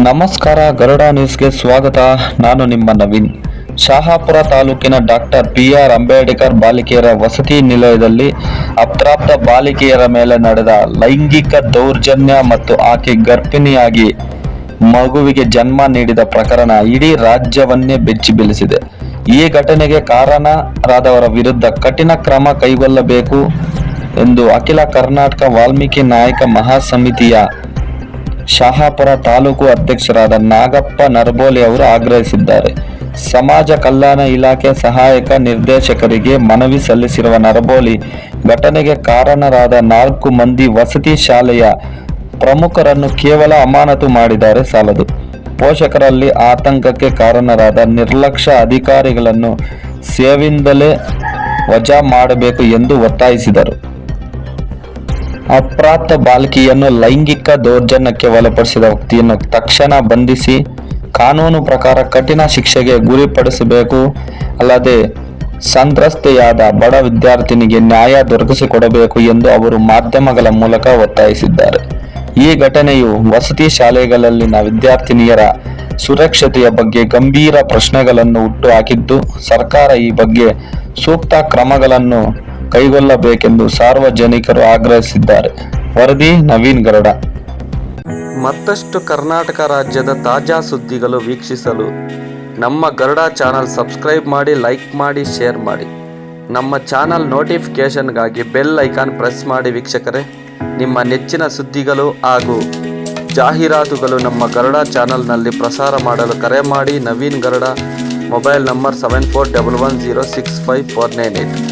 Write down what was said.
ನಮಸ್ಕಾರ, ಗರುಡ ನ್ಯೂಸ್ಗೆ ಸ್ವಾಗತ. ನಾನು ನಿಮ್ಮ ನವೀನ್. ಶಹಾಪುರ ತಾಲೂಕಿನ ಡಾಕ್ಟರ್ ಬಿ ಆರ್ ಅಂಬೇಡ್ಕರ್ ಬಾಲಿಕೆಯರ ವಸತಿ ನಿಲಯದಲ್ಲಿ ಅಪ್ರಾಪ್ತ ಬಾಲಿಕೆಯರ ಮೇಲೆ ನಡೆದ ಲೈಂಗಿಕ ದೌರ್ಜನ್ಯ ಮತ್ತು ಆಕೆ ಗರ್ಭಿಣಿಯಾಗಿ ಮಗುವಿಗೆ ಜನ್ಮ ನೀಡಿದ ಪ್ರಕರಣ ಇಡೀ ರಾಜ್ಯವನ್ನೇ ಬೆಚ್ಚಿ ಬೀಳಿಸಿದೆ. ಈ ಘಟನೆಗೆ ಕಾರಣರಾದವರ ವಿರುದ್ಧ ಕಠಿಣ ಕ್ರಮ ಕೈಗೊಳ್ಳಬೇಕು ಎಂದು ಅಖಿಲ ಕರ್ನಾಟಕ ವಾಲ್ಮೀಕಿ ನಾಯಕ ಮಹಾಸಮಿತಿಯ ಶಹಾಪುರ ತಾಲೂಕು ಅಧ್ಯಕ್ಷರಾದ ನಾಗಪ್ಪ ನರಬೋಲಿ ಅವರು ಆಗ್ರಹಿಸಿದ್ದಾರೆ. ಸಮಾಜ ಕಲ್ಯಾಣ ಇಲಾಖೆ ಸಹಾಯಕ ನಿರ್ದೇಶಕರಿಗೆ ಮನವಿ ಸಲ್ಲಿಸಿರುವ ನರಬೋಲಿ, ಘಟನೆಗೆ ಕಾರಣರಾದ ನಾಲ್ಕು ಮಂದಿ ವಸತಿ ಶಾಲೆಯ ಪ್ರಮುಖರನ್ನು ಕೇವಲ ಅಮಾನತು ಮಾಡಿದ್ದಾರೆ ಸಾಲದು. ಪೋಷಕರಲ್ಲಿ ಆತಂಕಕ್ಕೆ ಕಾರಣರಾದ ನಿರ್ಲಕ್ಷ್ಯ ಅಧಿಕಾರಿಗಳನ್ನು ಸೇವಿಂದಲೇ ವಜಾ ಮಾಡಬೇಕು ಎಂದು ಒತ್ತಾಯಿಸಿದರು. ಅಪ್ರಾಪ್ತ ಬಾಲಕಿಯನ್ನು ಲೈಂಗಿಕ ದೌರ್ಜನ್ಯಕ್ಕೆ ಒಳಪಡಿಸಿದ ವ್ಯಕ್ತಿಯನ್ನು ತಕ್ಷಣ ಬಂಧಿಸಿ ಕಾನೂನು ಪ್ರಕಾರ ಕಠಿಣ ಶಿಕ್ಷೆಗೆ ಗುರಿಪಡಿಸಬೇಕು. ಅಲ್ಲದೆ ಸಂತ್ರಸ್ತೆಯಾದ ಬಡ ವಿದ್ಯಾರ್ಥಿನಿಗೆ ನ್ಯಾಯ ದೊರಕಿಸಿಕೊಡಬೇಕು ಎಂದು ಅವರು ಮಾಧ್ಯಮಗಳ ಮೂಲಕ ಒತ್ತಾಯಿಸಿದ್ದಾರೆ. ಈ ಘಟನೆಯು ವಸತಿ ಶಾಲೆಗಳಲ್ಲಿನ ವಿದ್ಯಾರ್ಥಿನಿಯರ ಸುರಕ್ಷತೆಯ ಬಗ್ಗೆ ಗಂಭೀರ ಪ್ರಶ್ನೆಗಳನ್ನು ಹುಟ್ಟುಹಾಕಿದ್ದು ಸರ್ಕಾರ ಈ ಬಗ್ಗೆ ಸೂಕ್ತ ಕ್ರಮಗಳನ್ನು ಕೈಗೊಳ್ಳಬೇಕೆಂದು ಸಾರ್ವಜನಿಕರು ಆಗ್ರಹಿಸಿದ್ದಾರೆ. ವರದಿ ನವೀನ್ ಗರಡ. ಮತ್ತಷ್ಟು ಕರ್ನಾಟಕ ರಾಜ್ಯದ ತಾಜಾ ಸುದ್ದಿಗಳು ವೀಕ್ಷಿಸಲು ನಮ್ಮ ಗರುಡ ಚಾನಲ್ ಸಬ್ಸ್ಕ್ರೈಬ್ ಮಾಡಿ, ಲೈಕ್ ಮಾಡಿ, ಶೇರ್ ಮಾಡಿ. ನಮ್ಮ ಚಾನಲ್ ನೋಟಿಫಿಕೇಷನ್ಗಾಗಿ ಬೆಲ್ ಐಕಾನ್ ಪ್ರೆಸ್ ಮಾಡಿ ವೀಕ್ಷಕರೇ. ನಿಮ್ಮ ನೆಚ್ಚಿನ ಸುದ್ದಿಗಳು ಹಾಗೂ ಜಾಹೀರಾತುಗಳು ನಮ್ಮ ಗರುಡ ಚಾನಲ್ನಲ್ಲಿ ಪ್ರಸಾರ ಮಾಡಲು ಕರೆ ಮಾಡಿ Naveen Garuda mobile number seven four double one zero six five four nine eight